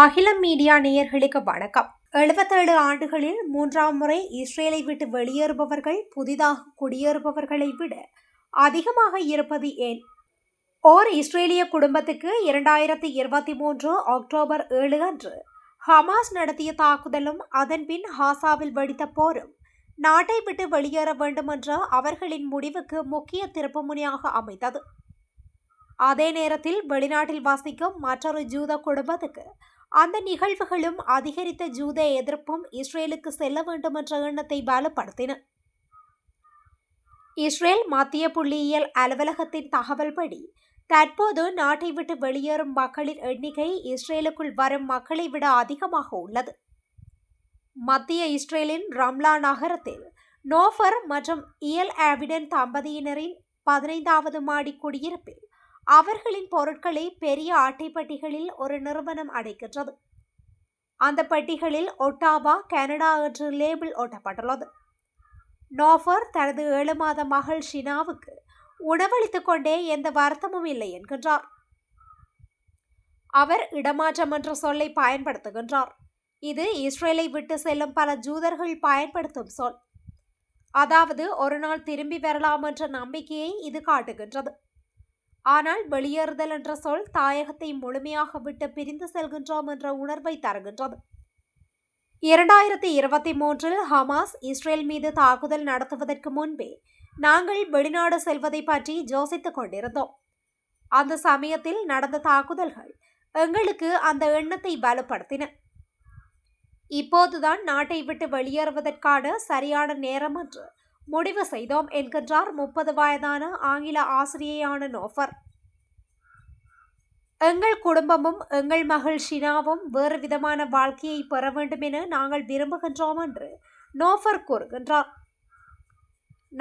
அகிலம் மீடியா நேயர்களுக்கு வணக்கம். எழுபத்தேழு ஆண்டுகளில் மூன்றாம் முறை இஸ்ரேலை விட்டு வெளியேறுபவர்கள் புதிதாக குடியேறுபவர்களை விட அதிகமாக இருப்பது ஏன்? ஓர் இஸ்ரேலிய குடும்பத்துக்கு இரண்டாயிரத்தி இருபத்தி மூன்று அக்டோபர் ஏழு அன்று ஹமாஸ் நடத்திய தாக்குதலும் அதன்பின் ஹாசாவில் வெடித்த போரும் நாட்டை விட்டு வெளியேற வேண்டும் என்ற அவர்களின் முடிவுக்கு முக்கிய திருப்புமுனையாக அமைந்தது. அதே நேரத்தில் வெளிநாட்டில் வசிக்கும் மற்றொரு ஜூத குடும்பத்துக்கு அந்த நிகழ்வுகளும் அதிகரித்த ஜூத எதிர்ப்பும் இஸ்ரேலுக்கு செல்ல வேண்டும் என்ற எண்ணத்தை பலப்படுத்தின. இஸ்ரேல் மத்திய புள்ளியியல் அலுவலகத்தின் தகவல்படி தற்போது நாட்டை விட்டு வெளியேறும் மக்களின் எண்ணிக்கை இஸ்ரேலுக்குள் வரும் மக்களை விட அதிகமாக உள்ளது. மத்திய இஸ்ரேலின் ரம்லா நகரத்தில் நோஃபர் மற்றும் இயல் ஆவிடன் தம்பதியினரின் பதினைந்தாவது மாடி குடியிருப்பில் அவர்களின் பொருட்களை பெரிய அட்டைப்பட்டிகளில் ஒரு நிறுவனம் அடைக்கின்றது. அந்த பெட்டிகளில் ஒட்டாவா கனடா என்று லேபிள் ஒட்டப்பட்டுள்ளது நோஃபர் தனது ஏழு மாத மகள் ஷினாவுக்கு உணவளித்துக் கொண்டே எந்த வருத்தமும் இல்லை என்கின்றார். அவர் இடமாற்றம் என்ற சொல்லை பயன்படுத்துகின்றார். இது இஸ்ரேலை விட்டு செல்லும் பல ஜூதர்கள் பயன்படுத்தும் சொல். அதாவது ஒரு நாள் திரும்பி வரலாம் என்ற நம்பிக்கையை இது காட்டுகின்றது. ஆனால் வெளியேறுதல் என்ற சொல் தாயகத்தை முழுமையாக விட்டு பிரிந்து செல்கின்றோம் என்ற உணர்வை தருகின்றது. இரண்டாயிரத்தி இருபத்தி மூன்றில் ஹமாஸ் இஸ்ரேல் மீது தாக்குதல் நடத்துவதற்கு முன்பே நாங்கள் வெளிநாடு செல்வதை பற்றி யோசித்துக் கொண்டிருந்தோம். அந்த சமயத்தில் நடந்த தாக்குதல்கள் எங்களுக்கு அந்த எண்ணத்தை பலப்படுத்தின இப்போதுதான் நாட்டை விட்டு வெளியேறுவதற்கான சரியான நேரம் என்று முடிவு செய்தோம் என்கின்றார் முப்பது வயதான ஆங்கில ஆசிரியையான நோஃபர். எங்கள் குடும்பமும் எங்கள் மகள் ஷினாவும் வேறு விதமான வாழ்க்கையை பெற வேண்டும் என நாங்கள் விரும்புகின்றோம் என்று நோஃபர் கூறுகின்றார்.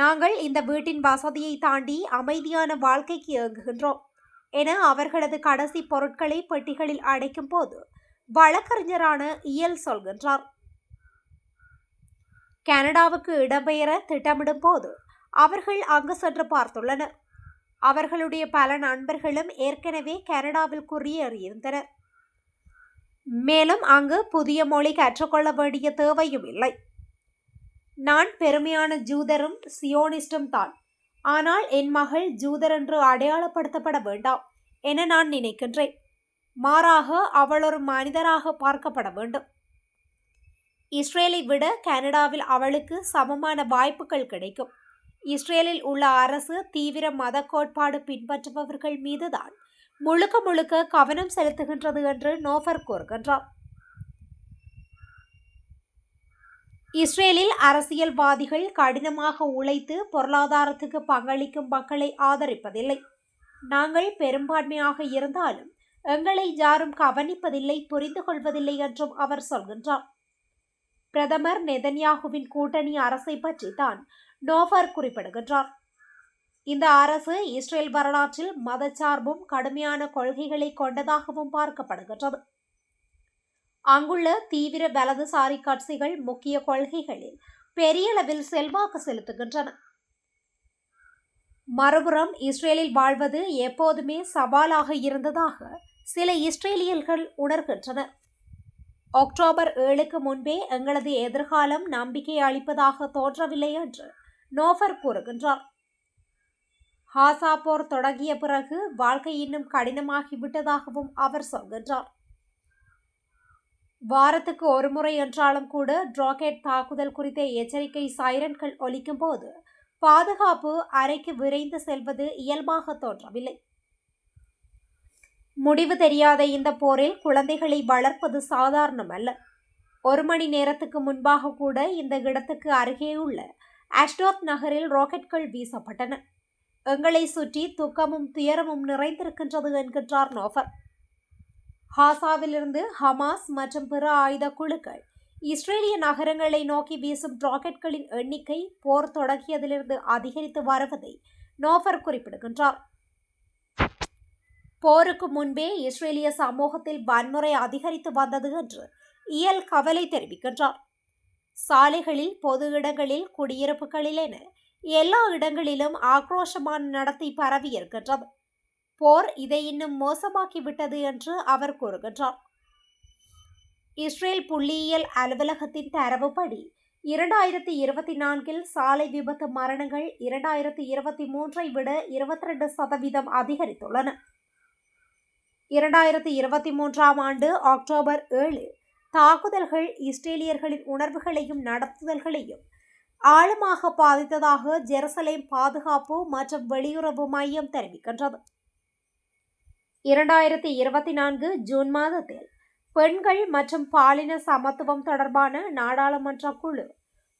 நாங்கள் இந்த வீட்டின் வசதியை தாண்டி அமைதியான வாழ்க்கைக்கு இயங்குகின்றோம் என அவர்களது கடைசி பொருட்களை பெட்டிகளில் அடைக்கும் போது வழக்கறிஞரான இயல் சொல்கின்றார். கனடாவுக்கு இடம்பெயர திட்டமிடும் போது அவர்கள் அங்கு சென்று பார்த்துள்ளனர். அவர்களுடைய பல நண்பர்களும் ஏற்கனவே கனடாவில் குடியேறியிருந்தனர். மேலும் அங்கு புதிய மொழி கற்றுக்கொள்ள வேண்டிய தேவையும் இல்லை. நான் பெருமையான ஜூதரும் சியோனிஸ்டும் தான். ஆனால் என் மகள் ஜூதர் என்று அடையாளப்படுத்தப்பட வேண்டாம் என நான் நினைக்கின்றேன். மாறாக அவள் ஒரு மனிதராக பார்க்கப்பட வேண்டும். இஸ்ரேலை விட கனடாவில் அவளுக்கு சமமான வாய்ப்புகள் கிடைக்கும். இஸ்ரேலில் உள்ள அரசு தீவிர மத கோட்பாடு பின்பற்றுபவர்கள் மீதுதான் முழுக்க முழுக்க கவனம் செலுத்துகின்றது என்று நோஃபர் கூறுகின்றார். இஸ்ரேலில் அரசியல்வாதிகள் கடினமாக உழைத்து பொருளாதாரத்துக்கு பங்களிக்கும் மக்களை ஆதரிப்பதில்லை. நாங்கள் பெரும்பான்மையாக இருந்தாலும் எங்களை யாரும் கவனிப்பதில்லை புரிந்து கொள்வதில்லை என்றும் அவர் சொல்கின்றார். பிரதமர் நெதன்யாகுவின் கூட்டணி அரசை பற்றி தான் நோஃபர் குறிப்பிடுகின்றார். இந்த அரசு இஸ்ரேல் வரலாற்றில் மதச்சார்பும் கடுமையான கொள்கைகளை கொண்டதாகவும் பார்க்கப்படுகின்றது. அங்குள்ள தீவிர வலதுசாரி கட்சிகள் முக்கிய கொள்கைகளில் பெரிய அளவில் செல்வாக்கு செலுத்துகின்றன. மறுபுறம் இஸ்ரேலில் வாழ்வது எப்போதுமே சவாலாக இருந்ததாக சில இஸ்ரேலியர்கள் உணர்கின்றனர். அக்டோபர் ஏழுக்கு முன்பே எங்களது எதிர்காலம் நம்பிக்கை அளிப்பதாக தோன்றவில்லை என்று நோஃபர் கூறுகின்றார். ஹாசா போர் தொடங்கிய பிறகு வாழ்க்கை இன்னும் கடினமாகிவிட்டதாகவும் அவர் சொல்கின்றார். வாரத்துக்கு ஒரு முறை என்றாலும் கூட ராக்கெட் தாக்குதல் குறித்த எச்சரிக்கை சைரன்கள் ஒலிக்கும் போது பாதுகாப்பு அறைக்கு விரைந்து செல்வது இயல்பாக தோன்றவில்லை. முடிவு தெரியாத இந்த போரில் குழந்தைகளை வளர்ப்பது சாதாரணமல்ல. ஒரு மணி நேரத்துக்கு முன்பாக கூட இந்த இடத்துக்கு அருகே உள்ள அஷ்டோத் நகரில் ராக்கெட்கள் வீசப்பட்டன. எங்களை சுற்றி துக்கமும் துயரமும் நிறைந்திருக்கின்றது என்கின்றார் நோஃபர் ஹாசாவிலிருந்து ஹமாஸ் மற்றும் பிற ஆயுத குழுக்கள் இஸ்ரேலிய நகரங்களை நோக்கி வீசும் ராக்கெட்களின் எண்ணிக்கை போர் தொடங்கியதிலிருந்து அதிகரித்து வருவதை நோஃபர் குறிப்பிடுகின்றார். போருக்கு முன்பே இஸ்ரேலிய சமூகத்தில் வன்முறை அதிகரித்து வந்தது என்று இயல் கவலை தெரிவிக்கின்றார். சாலைகளில் பொது இடங்களில் குடியிருப்புகளில் என எல்லா இடங்களிலும் ஆக்ரோஷமான நடத்தை பரவி இருக்கின்றது. போர் இதை இன்னும் மோசமாக்கிவிட்டது என்று அவர் கூறுகின்றார். இஸ்ரேல் புள்ளியியல் அலுவலகத்தின் தரவுப்படி இரண்டாயிரத்தி இருபத்தி நான்கில் சாலை விபத்து மரணங்கள் இரண்டாயிரத்தி இருபத்தி மூன்றை விட இருபத்தி ரெண்டு சதவீதம் அதிகரித்துள்ளன. இரண்டாயிரத்தி இருபத்தி மூன்றாம் ஆண்டு அக்டோபர் ஏழு தாக்குதல்கள் இஸ்ரேலியர்களின் உணர்வுகளையும் நடத்துதல்களையும் ஆழமாக பாதித்ததாக ஜெருசலேம் பாதுகாப்பு மற்றும் வெளியுறவு மையம் தெரிவிக்கின்றது. இரண்டாயிரத்தி இருபத்தி நான்கு ஜூன் மாதத்தில் பெண்கள் மற்றும் பாலின சமத்துவம் தொடர்பான நாடாளுமன்ற குழு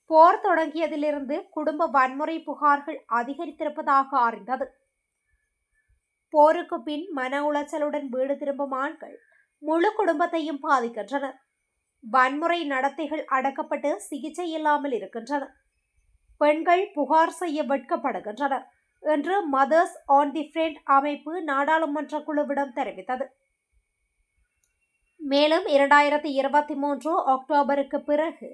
போர் தொடங்கியதிலிருந்து குடும்ப வன்முறை புகார்கள் அதிகரித்திருப்பதாக அறிந்தது. போருக்கு பின் மன உளைச்சலுடன் வீடு திரும்பும் ஆண்கள் முழு குடும்பத்தையும் பாதிக்கின்றனர். வன்முறை நடத்தைகள் அடக்கப்பட்டு சிகிச்சை இல்லாமல் இருக்கின்றன பெண்கள் புகார் செய்ய வெட்கப்படுகின்றனர் என்று மதர்ஸ் ஆன் தி ஃப்ரெண்ட் அமைப்பு நாடாளுமன்ற குழுவிடம் தெரிவித்தது. மேலும் இரண்டாயிரத்தி இருபத்தி மூன்று அக்டோபருக்கு பிறகு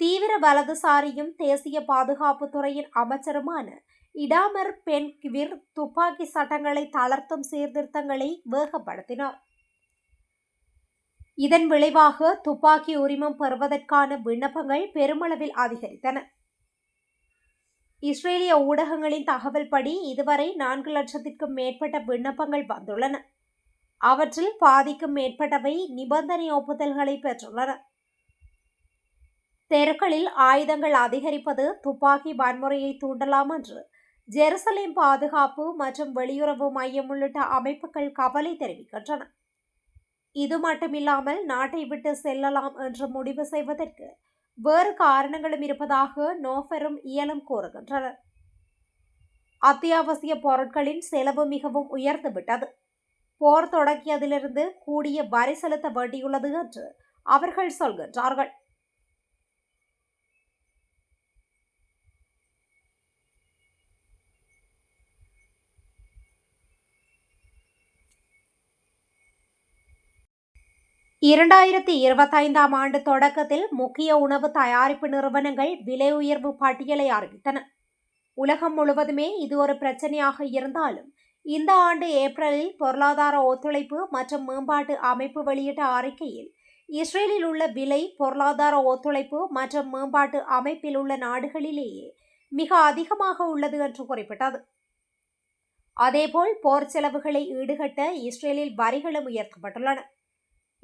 தீவிர வலதுசாரியும் தேசிய பாதுகாப்பு துறையின் அமைச்சருமான இடாமர் பென் கிவிர் துப்பாக்கி சட்டங்களை தளர்த்தும் சீர்திருத்தங்களை வேகப்படுத்தினார். இதன் விளைவாக துப்பாக்கி உரிமம் பெறுவதற்கான விண்ணப்பங்கள் பெருமளவில் அதிகரித்தன. இஸ்ரேலிய ஊடகங்களின் தகவல்படி இதுவரை நான்கு லட்சத்திற்கும் மேற்பட்ட விண்ணப்பங்கள் வந்துள்ளன. அவற்றில் பாதிக்கும் மேற்பட்டவை நிபந்தனை ஒப்புதல்களை பெற்றுள்ளன. தெருக்களில் ஆயுதங்கள் அதிகரிப்பது துப்பாக்கி வன்முறையை தூண்டலாம் என்று ஜெருசலேம் பாதுகாப்பு மற்றும் வெளியுறவு மையம் உள்ளிட்ட அமைப்புகள் கவலை தெரிவிக்கின்றன. இது மட்டுமில்லாமல் நாட்டை விட்டு செல்லலாம் என்று முடிவு செய்வதற்கு வேறு காரணங்களும் இருப்பதாக நோஃபெரும் இயலும் கூறுகின்றனர். அத்தியாவசிய பொருட்களின் செலவு மிகவும் உயர்ந்துவிட்டது போர் தொடங்கியதிலிருந்து கூடிய வரி செலுத்த வேண்டியுள்ளது என்று அவர்கள் சொல்கின்றார்கள். இரண்டாயிரத்தி இருபத்தைந்தாம் ஆண்டு தொடக்கத்தில் முக்கிய உணவு தயாரிப்பு நிறுவனங்கள் விலை உயர்வு பட்டியலை அறிவித்தன. உலகம் முழுவதுமே இது ஒரு பிரச்சனையாக இருந்தாலும் இந்த ஆண்டு ஏப்ரலில் பொருளாதார ஒத்துழைப்பு மற்றும் மேம்பாட்டு அமைப்பு வெளியிட்ட அறிக்கையில் இஸ்ரேலில் உள்ள விலை பொருளாதார ஒத்துழைப்பு மற்றும் மேம்பாட்டு அமைப்பில் உள்ள நாடுகளிலேயே மிக அதிகமாக உள்ளது என்று குறிப்பிட்டது. அதேபோல் போர் செலவுகளை ஈடுகட்ட இஸ்ரேலில் வரிகளும் உயர்த்தப்பட்டுள்ளன.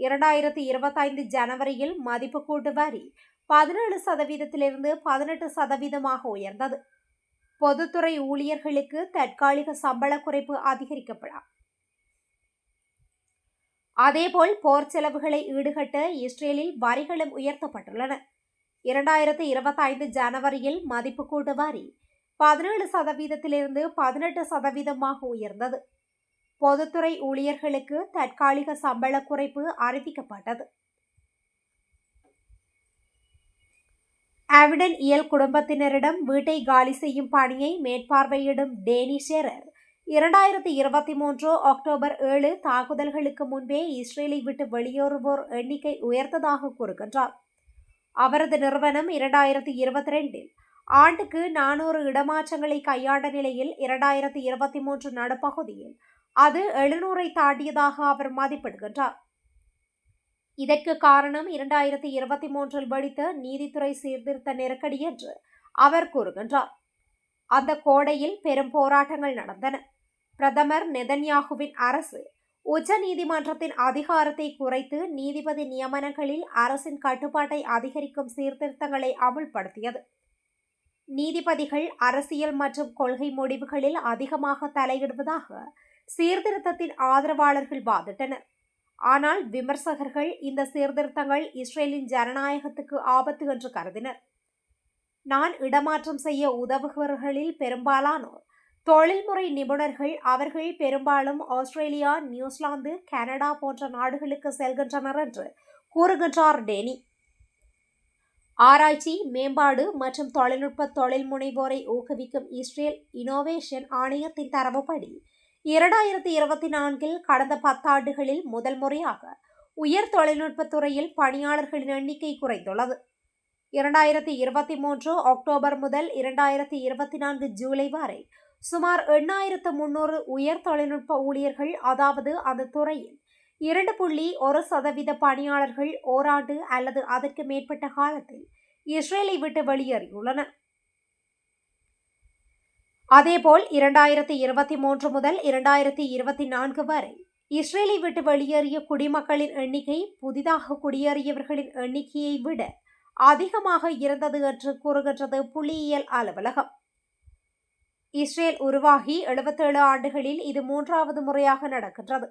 இரண்டாயிரத்தி இருபத்தைந்து ஜனவரியில் மதிப்பு கூட்டு வரி பதினேழு சதவீதத்திலிருந்து பதினெட்டு சதவீதமாக உயர்ந்தது. பொதுத்துறை ஊழியர்களுக்கு தற்காலிக சம்பள குறைப்பு அதிகரிக்கப்படலாம் அதேபோல் போர் செலவுகளை ஈடுகட்ட இஸ்ரேலில் வரிகளும் உயர்த்தப்பட்டுள்ளன. இரண்டாயிரத்தி இருபத்தைந்து ஜனவரியில் மதிப்பு கூட்டு வரி பதினேழு சதவீதத்திலிருந்து பதினெட்டு சதவீதமாக உயர்ந்தது. பொதுத்துறை ஊழியர்களுக்கு தற்காலிக சம்பள குறைப்பு அறிவிக்கப்பட்டது. ஆவிடன் இயல் குடும்பத்தினரிடம் வீட்டை காலி செய்யும் பணியை மேற்பார்வையிடும் டேனி ஷெரர். இரண்டாயிரத்தி இருபத்தி மூன்று அக்டோபர் ஏழு தாக்குதல்களுக்கு முன்பே இஸ்ரேலை விட்டு வெளியேறுவோர் எண்ணிக்கை உயர்ந்ததாக கூறுகின்றார். அவரது நிறுவனம் இரண்டாயிரத்தி இருபத்தி ரெண்டில் ஆண்டுக்கு நானூறு இடமாற்றங்களை கையாண்ட நிலையில் இரண்டாயிரத்தி இருபத்தி மூன்று நடுப்பகுதியில் அது எழுநூறை தாண்டியதாக அவர் மதிப்பிடுகின்றார். இதற்கு காரணம் இரண்டாயிரத்தி இருபத்தி மூன்றில் வெடித்த நீதித்துறை சீர்திருத்த நெருக்கடி என்று அவர் கூறுகின்றார். அந்த கோடையில் பெரும் போராட்டங்கள் நடந்தன. பிரதமர் நெதன்யாகுவின் அரசு உச்ச நீதிமன்றத்தின் அதிகாரத்தை குறைத்து நீதிபதி நியமனங்களில் அரசின் கட்டுப்பாட்டை அதிகரிக்கும் சீர்திருத்தங்களை அமுல்படுத்தியது. நீதிபதிகள் அரசியல் மற்றும் கொள்கை முடிவுகளில் அதிகமாக தலையிடுவதாக சீர்திருத்தத்தின் ஆதரவாளர்கள் வாதிட்டனர். ஆனால் விமர்சகர்கள் இந்த சீர்திருத்தங்கள் இஸ்ரேலின் ஜனநாயகத்துக்கு ஆபத்து என்று கருதினர். நான் இடமாற்றம் செய்ய உதவுகிறவர்களில் பெரும்பாலானோர் தொழில்முறை நிபுணர்கள் அவர்கள் பெரும்பாலும் ஆஸ்திரேலியா நியூசிலாந்து கனடா போன்ற நாடுகளுக்கு செல்கின்றனர் என்று கூறுகின்றார் டேனி. ஆராய்ச்சி மேம்பாடு மற்றும் தொழில்நுட்ப தொழில் முனைவோரை ஊக்குவிக்கும் இஸ்ரேல் இனோவேஷன் ஆணையத்தின் தரவுப்படி இரண்டாயிரத்தி இருபத்தி நான்கில் கடந்த பத்தாண்டுகளில் முதல் முறையாக உயர் தொழில்நுட்பத்துறையில் பணியாளர்களின் எண்ணிக்கை குறைந்துள்ளது. இரண்டாயிரத்தி இருபத்தி மூன்று அக்டோபர் முதல் இரண்டாயிரத்தி இருபத்தி நான்கு ஜூலை வரை சுமார் எண்ணாயிரத்து முன்னூறு உயர் தொழில்நுட்ப ஊழியர்கள் அதாவது அந்த துறையில் இரண்டு புள்ளி ஒரு சதவீத பணியாளர்கள் ஓராண்டு அல்லது அதற்கு மேற்பட்ட காலத்தில் இஸ்ரேலை விட்டு வெளியேறியுள்ளனர். அதேபோல் இரண்டாயிரத்தி இருபத்தி மூன்று முதல் இரண்டாயிரத்தி இருபத்தி நான்கு வரை இஸ்ரேலை விட்டு வெளியேறிய குடிமக்களின் எண்ணிக்கை புதிதாக குடியேறியவர்களின் எண்ணிக்கையை விட அதிகமாக இருந்தது என்று கூறுகின்றது புள்ளியியல் அலுவலகம். இஸ்ரேல் உருவாகி எழுபத்தேழு ஆண்டுகளில் இது மூன்றாவது முறையாக நடக்கின்றது.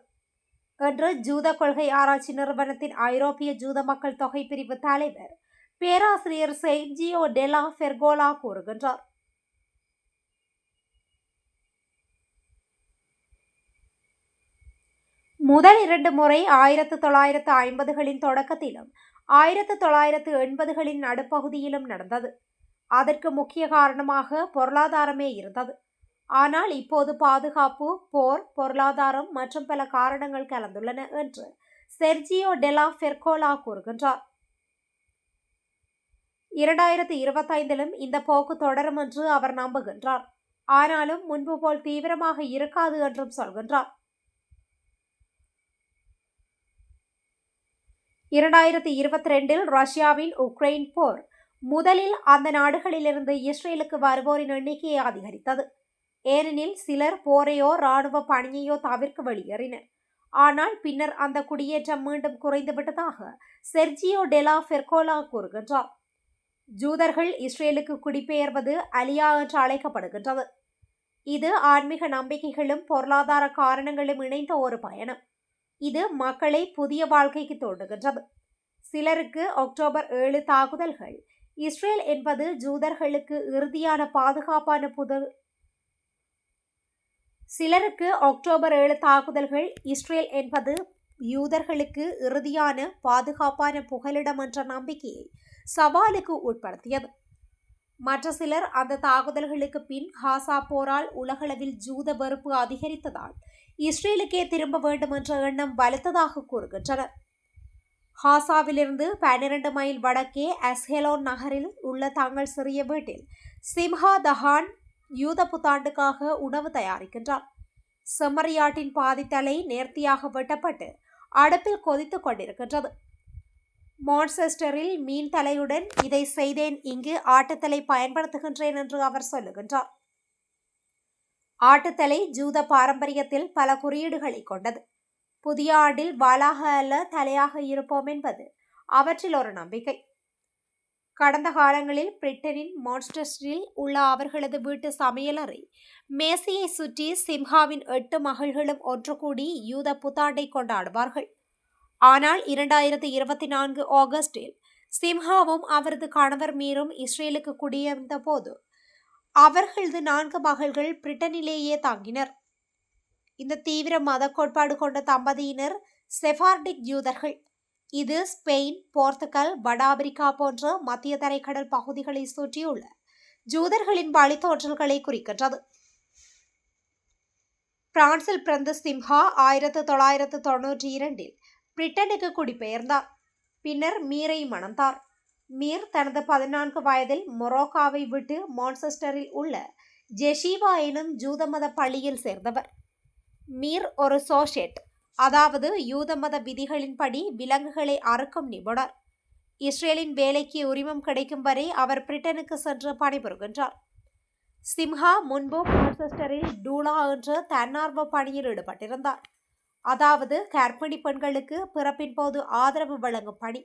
என்று ஜூத கொள்கை ஆராய்ச்சி நிறுவனத்தின் ஐரோப்பிய ஜூத மக்கள் தொகை பிரிவு தலைவர் பேராசிரியர் செயின்ஜியோ டெலா ஃபெர்கோலா கூறுகின்றார். முதல் இரண்டு முறை ஆயிரத்து தொள்ளாயிரத்து ஐம்பதுகளின் தொடக்கத்திலும் ஆயிரத்து தொள்ளாயிரத்து எண்பதுகளின் நடுப்பகுதியிலும் நடந்தது. அதற்கு முக்கிய காரணமாக பொருளாதாரமே இருந்தது. ஆனால் இப்போது பாதுகாப்பு போர் பொருளாதாரம் மற்றும் பல காரணங்கள் கலந்துள்ளன என்று செர்ஜியோ டெலா ஃபெர்கோலா கூறுகின்றார். இரண்டாயிரத்தி இருபத்தைந்திலும் இந்த போக்கு தொடரும் என்று அவர் நம்புகின்றார். ஆனாலும் முன்பு போல் தீவிரமாக இருக்காது என்றும் சொல்கின்றார். இரண்டாயிரத்தி இருபத்தி ரெண்டில் ரஷ்யாவின் உக்ரைன் போர் முதலில் அந்த நாடுகளிலிருந்து இஸ்ரேலுக்கு வருவோரின் எண்ணிக்கையை அதிகரித்தது. ஏனெனில் சிலர் போரையோ இராணுவ பணியையோ தவிர்க்க வெளியேறினர். ஆனால் பின்னர் அந்த குடியேற்றம் மீண்டும் குறைந்துவிட்டதாக செர்ஜியோ டெலா ஃபெர்கோலா கூறுகின்றார். ஜூதர்கள் இஸ்ரேலுக்கு குடிபெயர்வது அலியா என்று அழைக்கப்படுகின்றது. இது ஆன்மீக நம்பிக்கைகளும் பொருளாதார காரணங்களும் இணைந்த ஒரு பயணம். இது மக்களை புதிய வாழ்க்கைக்கு தோன்றுகின்றது சிலருக்கு அக்டோபர் ஏழு தாக்குதல்கள் இஸ்ரேல் என்பது ஜூதர்களுக்கு இறுதியான பாதுகாப்பான புது சிலருக்கு அக்டோபர் ஏழு தாக்குதல்கள் இஸ்ரேல் என்பது யூதர்களுக்கு இறுதியான பாதுகாப்பான புகலிடம் என்ற நம்பிக்கையை சவாலுக்கு உட்படுத்தியது. மற்ற சிலர் அந்த தாக்குதல்களுக்கு பின் ஹாசா போரால் உலகளவில் ஜூத வெறுப்பு அதிகரித்ததால் இஸ்ரேலுக்கே திரும்ப வேண்டும் என்ற எண்ணம் வலுத்ததாக கூறுகின்றனர். ஹாசாவிலிருந்து பன்னிரண்டு மைல் வடக்கே அஸ்ஹெலோன் நகரில் உள்ள தங்கள் சிறிய வீட்டில் சிம்ஹா தஹான் யூத புத்தாண்டுக்காக உணவு தயாரிக்கின்றார். செம்மறியாட்டின் பாதித்தலை நேர்த்தியாக வெட்டப்பட்டு அடுப்பில் கொதித்துக் கொண்டிருக்கின்றது. மான்செஸ்டரில் மீன் தலையுடன் இதை செய்தேன். இங்கு ஆட்டுத்தலை பயன்படுத்துகின்றேன் என்று அவர் சொல்லுகின்றார். ஆட்டுத்தலை ஜூத பாரம்பரியத்தில் பல குறியீடுகளை கொண்டது. புதிய ஆண்டில் வாளாக அல்ல தலையாக இருப்போம் என்பது அவற்றில் ஒரு நம்பிக்கை. கடந்த காலங்களில் பிரிட்டனின் மான்ஸ்டஸ்டரில் உள்ள அவர்களது வீட்டு சமையலறை மேசையை சுற்றி சிம்ஹாவின் எட்டு மகள்களும் ஒன்று கூடி யூத புத்தாண்டை கொண்டாடுவார்கள். ஆனால் இரண்டாயிரத்தி இருபத்தி நான்கு ஆகஸ்டில் சிம்ஹாவும் அவரது கணவர் மீரும் இஸ்ரேலுக்கு குடியேர்ந்த போது அவர்களது நான்கு மகள்கள் பிரிட்டனிலேயே தங்கினர். இந்த தீவிர மத கோட்பாடு கொண்ட தம்பதியினர் செஃபார்டிக் யூதர்கள். இது ஸ்பெயின் போர்த்துகல் வட ஆப்பிரிக்கா போன்ற மத்திய தரைக்கடல் பகுதிகளை சுற்றியுள்ள ஜூதர்களின் வழித்தோற்றல்களை குறிக்கின்றது. பிரான்சில் பிறந்த சிம்ஹா ஆயிரத்து தொள்ளாயிரத்து தொன்னூற்றி இரண்டில் பிரிட்டனுக்கு குடிபெயர்ந்தார். பின்னர் மீரை மணந்தார். மீர் தனது பதினான்கு வயதில் மொரோக்காவை விட்டு மான்செஸ்டரில் உள்ள ஜெஷீவா எனும் ஜூத மத பள்ளியில் சேர்ந்தவர். மீர் ஒரு சோஷேட் அதாவது யூத மத விதிகளின்படி விலங்குகளை அறுக்கும் நிபுணர். இஸ்ரேலின் வேலைக்கு உரிமம் கிடைக்கும் வரை அவர் பிரிட்டனுக்கு சென்று பணிபுரிகின்றார். சிம்ஹா முன்பு மான்செஸ்டரில் டூலா என்ற தன்னார்வ பணியில் ஈடுபட்டிருந்தார். அதாவது கர்ப்பிணி பெண்களுக்கு பிறப்பின் போது ஆதரவு வழங்கும் பணி.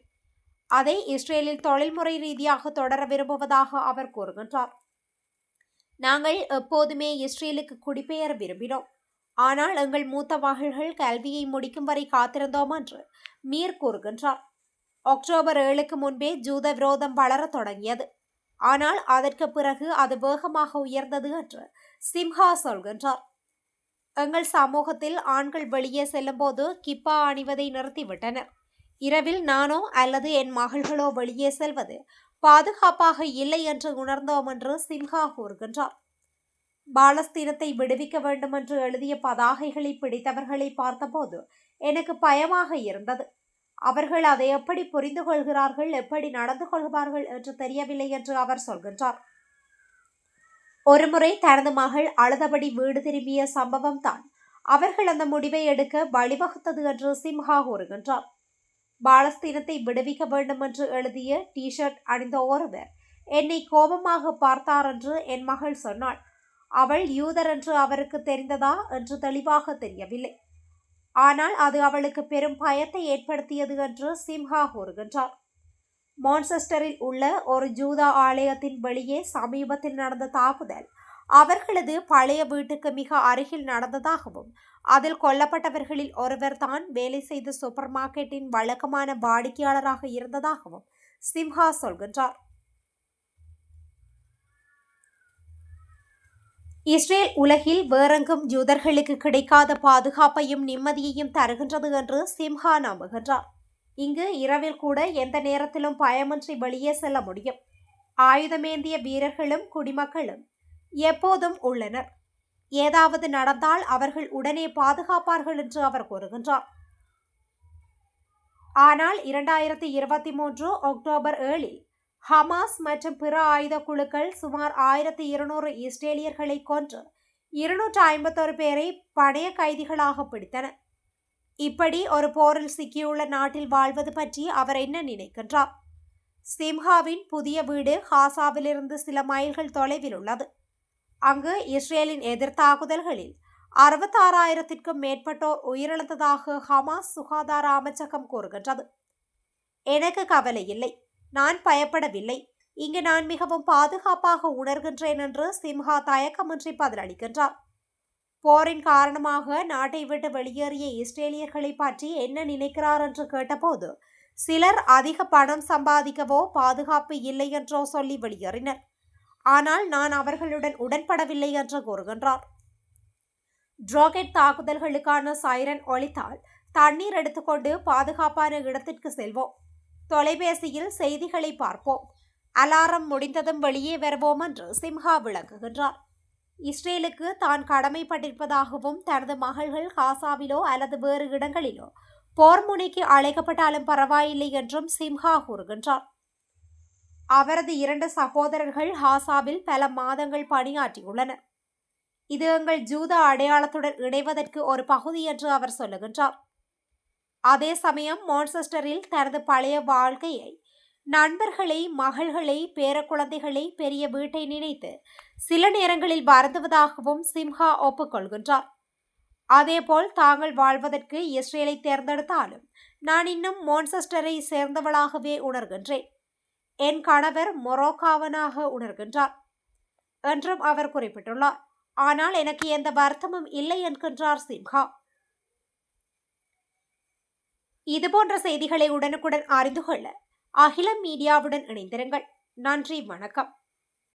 அதை இஸ்ரேலில் தொழில்முறை ரீதியாக தொடர விரும்புவதாக அவர் கூறுகின்றார். நாங்கள் எப்போதுமே இஸ்ரேலுக்கு குடிபெயர விரும்பினோம். ஆனால் எங்கள் மூத்த மகள்கள் கல்வியை முடிக்கும் வரை காத்திருந்தோம் என்று மீர் கூறுகின்றார். அக்டோபர் ஏழுக்கு முன்பே ஜூத விரோதம் வளரத் தொடங்கியது. ஆனால் அதற்கு பிறகு அது வேகமாக உயர்ந்தது என்று சிம்ஹா சொல்கின்றார். எங்கள் சமூகத்தில் ஆண்கள் வெளியே செல்லும்போது கிப்பா அணிவதை நிறுத்திவிட்டனர். இரவில் நானோ அல்லது என் மகள்களோ வெளியே செல்வது பாதுகாப்பாக இல்லை என்று உணர்ந்தோம் என்று சிம்ஹா கூறுகின்றார். பாலஸ்தீனத்தை விடுவிக்க வேண்டும் என்று எழுதிய பதாகைகளை பிடித்தவர்களை பார்த்தபோது எனக்கு பயமாக இருந்தது. அவர்கள் அதை எப்படி புரிந்து கொள்கிறார்கள் எப்படி நடந்து கொள்கிறார்கள் என்று தெரியவில்லை என்று அவர் சொல்கின்றார். ஒருமுறை தனது மகள் அழுதபடி வீடு திரும்பிய சம்பவம் தான் அவர்கள் அந்த முடிவை எடுக்க வழிவகுத்தது என்று சிம்ஹா கூறுகின்றார். பாலஸ்தீனத்தை விடுவிக்க வேண்டும் என்று எழுதிய டி ஷர்ட் அணிந்த ஒருவர் என்னை கோபமாக பார்த்தார் என்று என் மகள் சொன்னாள். அவள் யூதர் என்று அவருக்கு தெரிந்ததா என்று தெளிவாக தெரியவில்லை. ஆனால் அது அவளுக்கு பெரும் பயத்தை ஏற்படுத்தியது என்று சிம்ஹா கூறுகின்றார். மான்செஸ்டரில் உள்ள ஒரு ஜூதா ஆலயத்தின் வெளியே சமீபத்தில் நடந்த தாக்குதல். அவர்களது பழைய வீட்டுக்கு மிக அருகில் நடந்ததாகவும் அதில் கொல்லப்பட்டவர்களில் ஒருவர் தான் வேலை செய்த சூப்பர் மார்க்கெட்டின் வழக்கமான வாடிக்கையாளராக இருந்ததாகவும் சிம்ஹா சொல்கின்றார். இஸ்ரேல் உலகில் வேறெங்கும் யூதர்களுக்கு கிடைக்காத பாதுகாப்பையும் நிம்மதியையும் தருகின்றது என்று சிம்ஹா நம்புகின்றார். இங்கு இரவில் கூட எந்த நேரத்திலும் பயமின்றி வெளியே செல்ல முடியும். ஆயுதமேந்திய வீரர்களும் குடிமக்களும் எப்போதும் உள்ளனர். ஏதாவது நடந்தால் அவர்கள் உடனே பாதுகாப்பார்கள் என்று அவர் கூறுகின்றார். ஆனால் இரண்டாயிரத்தி இருபத்தி மூன்று அக்டோபர் ஏழில் ஹமாஸ் மற்றும் பிற ஆயுத குழுக்கள் சுமார் ஆயிரத்தி இருநூறு இஸ்ரேலியர்களை கொன்று இருநூற்று ஐம்பத்தொரு பேரை பணைய கைதிகளாக பிடித்தன. இப்படி ஒரு போரில் சிக்கியுள்ள நாட்டில் வாழ்வது பற்றி அவர் என்ன நினைக்கின்றார்? சிம்ஹாவின் புதிய வீடு ஹாசாவிலிருந்து சில மைல்கள் தொலைவில் உள்ளது. அங்கு இஸ்ரேலின் எதிர்த்தாக்குதல்களில் அறுபத்தாறாயிரத்திற்கும் மேற்பட்டோர் உயிரிழந்ததாக ஹமாஸ் சுகாதார அமைச்சகம் கூறுகின்றது. எனக்கு கவலை இல்லை. நான் பயப்படவில்லை. இங்கு நான் மிகவும் பாதுகாப்பாக உணர்கின்றேன் என்று சிம்ஹா தயக்கமின்றி பதிலளிக்கின்றார். போரின் காரணமாக நாட்டை விட்டு வெளியேறிய இஸ்ரேலியர்களை பற்றி என்ன நினைக்கிறார் என்று கேட்டபோது சிலர் அதிக பணம் சம்பாதிக்கவோ பாதுகாப்பு இல்லை என்றோ சொல்லி வெளியேறினர். ஆனால் நான் அவர்களுடன் உடன்படவில்லை என்று கூறுகின்றார். ட்ராகெட் தாக்குதல்களுக்கான சைரன் ஒழித்தால் தண்ணீர் எடுத்துக்கொண்டு பாதுகாப்பான இடத்திற்கு செல்வோம். தொலைபேசியில் செய்திகளை பார்ப்போம். அலாரம் முடிந்ததும் வெளியே வருவோம் என்று சிம்ஹா விளக்குகின்றார். இஸ்ரேலுக்கு தான் கடமைப்பட்டிருப்பதாகவும் தனது மகள்கள் காசாவிலோ அல்லது வேறு இடங்களிலோ போர் முனைக்கு அழைக்கப்பட்டாலும் பரவாயில்லை என்றும் சிம்ஹா கூறுகின்றார். அவரது இரண்டு சகோதரர்கள் ஹாசாவில் பல மாதங்கள் பணியாற்றியுள்ளனர். இது எங்கள் ஜூத அடையாளத்துடன் இணைவதற்கு ஒரு பகுதி என்று அவர் சொல்லுகின்றார். அதே சமயம் மான்செஸ்டரில் தனது பழைய வாழ்க்கையை நண்பர்களை மகள்களை பேரக்குழந்தைகளை பெரிய வீட்டை நினைத்து சில நேரங்களில் வருந்துவதாகவும் சிம்ஹா ஒப்புக்கொள்கின்றார். அதேபோல் தாங்கள் வாழ்வதற்கு இஸ்ரேலை தேர்ந்தெடுத்தாலும் நான் இன்னும் மான்செஸ்டரை சேர்ந்தவளாகவே உணர்கின்றேன். என் கணவர் மொரோக்காவனாக உணர்கின்றார் என்றும் அவர் குறிப்பிட்டுள்ளார். ஆனால் எனக்கு எந்த வருத்தமும் இல்லை என்கின்றார் சிம்ஹா. இதுபோன்ற செய்திகளை உடனுக்குடன் அறிந்து கொள்ள அகிலம் மீடியாவுடன் இணைந்திருங்கள். நன்றி வணக்கம்.